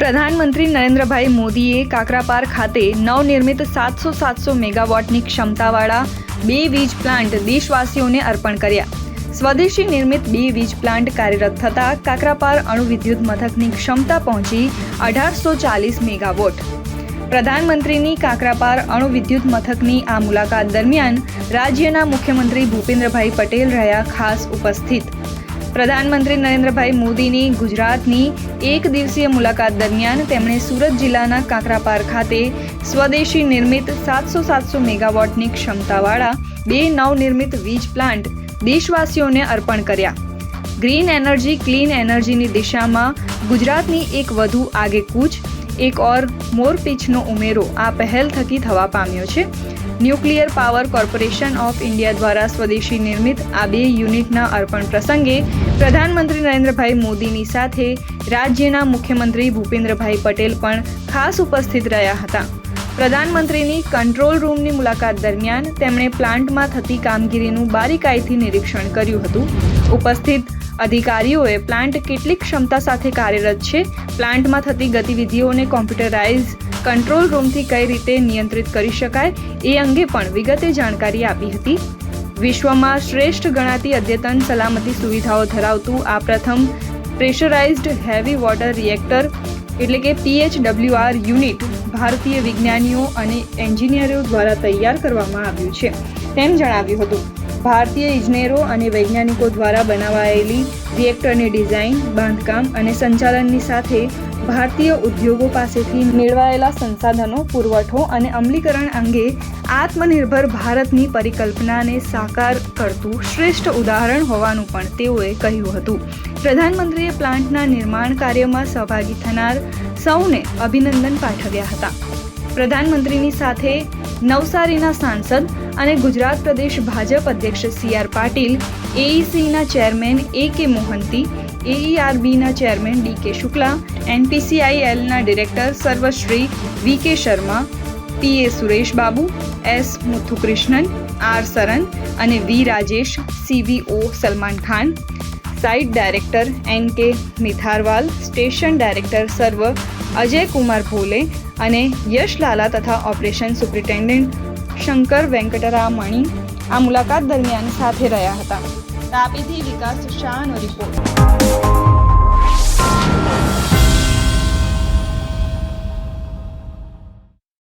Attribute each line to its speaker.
Speaker 1: પ્રધાનમંત્રી નરેન્દ્રભાઈ મોદીએ કાકરાપાર ખાતે નવનિર્મિત સાતસો સાતસો મેગાવોટની ક્ષમતાવાળા બે વીજ પ્લાન્ટ દેશવાસીઓને અર્પણ કર્યા. સ્વદેશી નિર્મિત બે વીજ પ્લાન્ટ કાર્યરત થતાં કાકરાપાર અણુવિદ્યુત મથકની ક્ષમતા પહોંચી અઢારસો ચાલીસ મેગાવોટ. પ્રધાનમંત્રીની કાકરાપાર અણુવિદ્યુત મથકની આ મુલાકાત દરમિયાન રાજ્યના મુખ્યમંત્રી ભૂપેન્દ્રભાઈ પટેલ રહ્યા ખાસ ઉપસ્થિત. પ્રધાનમંત્રી નરેન્દ્રભાઈ મોદીની ગુજરાતની એક દિવસીય મુલાકાત દરમિયાન તેમણે સુરત જિલ્લાના કાંકરાપાર ખાતે સ્વદેશી નિર્મિત સાતસો સાતસો મેગાવોટની ક્ષમતાવાળા બે નવનિર્મિત વીજ પ્લાન્ટ દેશવાસીઓને અર્પણ કર્યા. ગ્રીન એનર્જી, ક્લીન એનર્જીની દિશામાં ગુજરાતની એક વધુ આગેકૂચ, એક ઓર મોર પીચનો ઉમેરો આ પહેલ થકી થવા પામ્યો છે. Nuclear power corporation of India દ્વારા સ્વદેશી નિર્મિત આ બે યુનિટના અર્પણ પ્રસંગે પ્રધાનમંત્રી નરેન્દ્રભાઈ મોદીની સાથે રાજ્યના મુખ્યમંત્રી ભૂપેન્દ્રભાઈ પટેલ પણ ખાસ ઉપસ્થિત રહ્યા હતા. પ્રધાનમંત્રીની કંટ્રોલ રૂમની મુલાકાત દરમિયાન તેમણે પ્લાન્ટમાં થતી કામગીરીનું બારીકાઈથી નિરીક્ષણ કર્યું હતું. ઉપસ્થિત અધિકારીઓએ પ્લાન્ટ કેટલી ક્ષમતા સાથે કાર્યરત છે. પ્લાન્ટમાં થતી ગતિવિધિઓને કોમ્પ્યુટરાઇઝ કંટ્રોલ રૂમથી કઈ રીતે નિયંત્રિત કરી શકાય એ અંગે પણ વિગતે જાણકારી આપી હતી. વિશ્વમાં શ્રેષ્ઠ ગણાતી અદ્યતન સલામતી સુવિધાઓ ધરાવતું આ પ્રથમ પ્રેશરાઇઝ્ડ હેવી વોટર રિએક્ટર, એટલે કે પીએચડબ્લ્યુઆર યુનિટ, ભારતીય વિજ્ઞાનીઓ અને એન્જિનિયરો દ્વારા તૈયાર કરવામાં આવ્યું છે, તેમ જણાવ્યું હતું. ભારતીય ઇજનેરો અને વૈજ્ઞાનિકો દ્વારા બનાવાયેલી રિએક્ટરની ડિઝાઇન, બાંધકામ અને સંચાલનની સાથે ભારતીય ઉદ્યોગો પાસેથી મેળવાયેલા સંસાધનો, પુરવઠો અને અમલીકરણ અંગે આત્મનિર્ભર ભારતની પરિકલ્પનાને સાકાર કરતું શ્રેષ્ઠ ઉદાહરણ હોવાનું પણ તેઓએ કહ્યું હતું. પ્રધાનમંત્રીએ પ્લાન્ટના નિર્માણ કાર્યમાં સહભાગી થનાર સૌને અભિનંદન પાઠવ્યા હતા. પ્રધાનમંત્રીની સાથે નવસારીના સાંસદ અને ગુજરાત પ્રદેશ ભાજપ અધ્યક્ષ સી આર પાટીલ એઈસીના chairman A K Mohanty એઈઆરબીના chairman D K Shukla એનપીસીઆઈએલના ડિરેક્ટર સર્વશ્રી V K Sharma PA Suresh Babu S Muthukrishnan R Saran અને V Rajesh CVO Salman Khan. Site director N K Mitharwal station director સર્વ અજય કુમાર ભોલે અને યશ લાલા તથા operation superintendent Shankar વેંકટરામણી આ મુલાકાત દરમિયાન સાથે રહ્યા હતા. તાપીથી વિકાસ શાહનો રિપોર્ટ.